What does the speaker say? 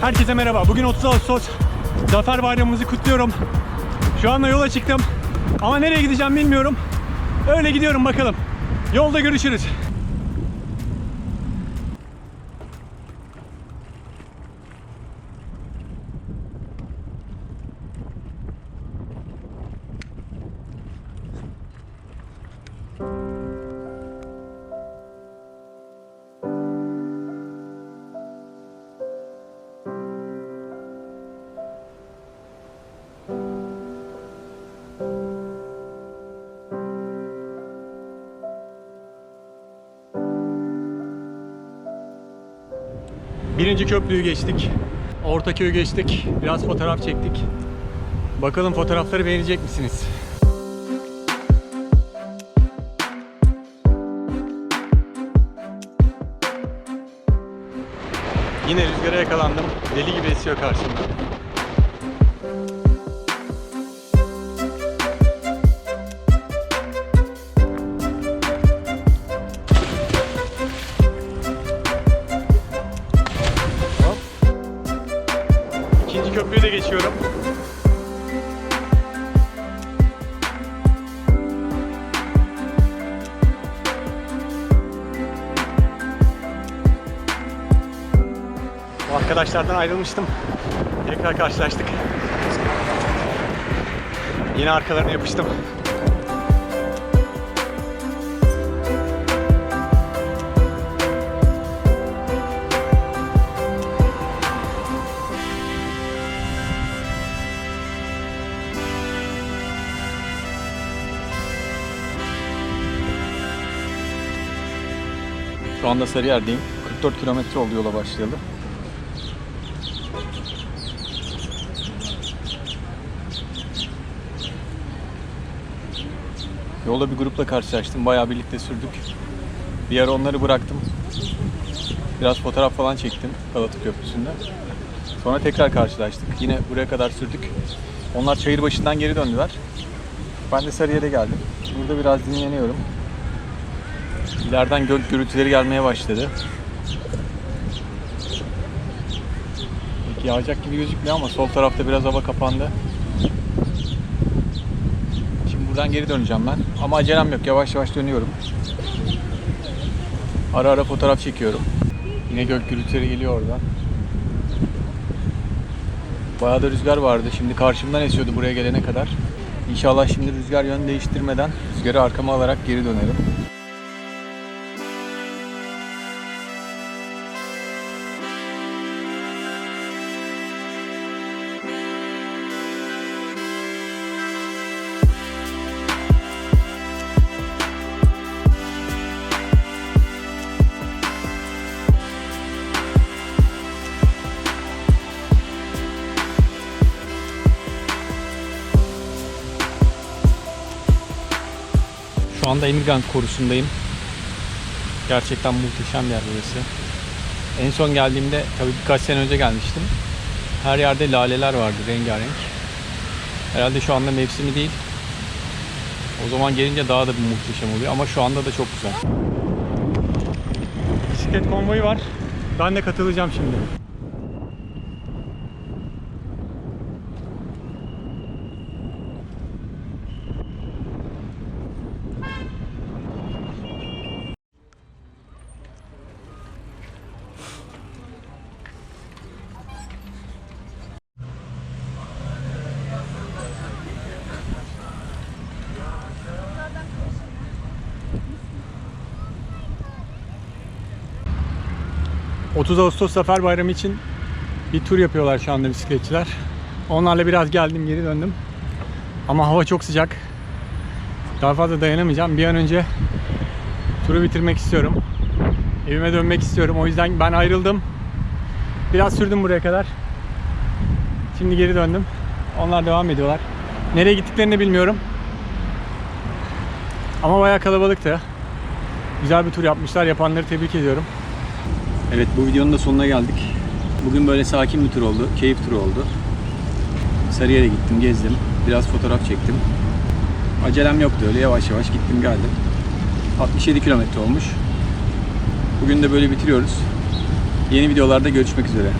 Herkese merhaba. Bugün 30 Ağustos. Zafer Bayramımızı kutluyorum. Şu anda yola çıktım. Ama nereye gideceğim bilmiyorum. Öyle gidiyorum bakalım. Yolda görüşürüz. Birinci köprüyü geçtik. Orta köyü geçtik. Biraz fotoğraf çektik. Bakalım fotoğrafları beğenecek misiniz? Yine rüzgara yakalandım. Deli gibi esiyor karşımda. Arkadaşlardan ayrılmıştım. Tekrar karşılaştık. Yine arkalarına yapıştım. Şu anda Sarıyer'deyim. 44 kilometre oldu yola başlayalı. Yolda bir grupla karşılaştım. Bayağı birlikte sürdük. Bir ara onları bıraktım. Biraz fotoğraf falan çektim Galata Köprüsü'nde. Sonra tekrar karşılaştık. Yine buraya kadar sürdük. Onlar çayır başından geri döndüler. Ben de Sarıyer'e geldim. Burada biraz dinleniyorum. İleriden göl gürültüleri gelmeye başladı. Yağacak gibi gözükmüyor ama sol tarafta biraz hava kapandı. Buradan geri döneceğim ben. Ama acelem yok. Yavaş yavaş dönüyorum. Ara ara fotoğraf çekiyorum. Yine gök gürültüleri geliyor oradan. Bayağı da rüzgar vardı. Şimdi karşımdan esiyordu buraya gelene kadar. İnşallah şimdi rüzgar yön değiştirmeden rüzgarı arkama alarak geri dönerim. Şu anda Emirgan korusundayım. Gerçekten muhteşem bir yer burası. En son geldiğimde tabii birkaç sene önce gelmiştim. Her yerde laleler vardı rengarenk. Herhalde şu anda mevsimi değil. O zaman gelince daha da bir muhteşem oluyor ama şu anda da çok güzel. Bisiklet konvoyu var. Ben de katılacağım şimdi. ...30 Ağustos Zafer Bayramı için bir tur yapıyorlar şu anda bisikletçiler. Onlarla biraz geldim geri döndüm. Ama hava çok sıcak. Daha fazla dayanamayacağım. Bir an önce turu bitirmek istiyorum. Evime dönmek istiyorum. O yüzden ben ayrıldım. Biraz sürdüm buraya kadar. Şimdi geri döndüm. Onlar devam ediyorlar. Nereye gittiklerini bilmiyorum. Ama bayağı kalabalıktı. Güzel bir tur yapmışlar. Yapanları tebrik ediyorum. Evet bu videonun da sonuna geldik. Bugün böyle sakin bir tur oldu. Keyif turu oldu. Sarıyer'e gittim, gezdim. Biraz fotoğraf çektim. Acelem yoktu öyle yavaş yavaş gittim geldim. 67 kilometre olmuş. Bugün de böyle bitiriyoruz. Yeni videolarda görüşmek üzere.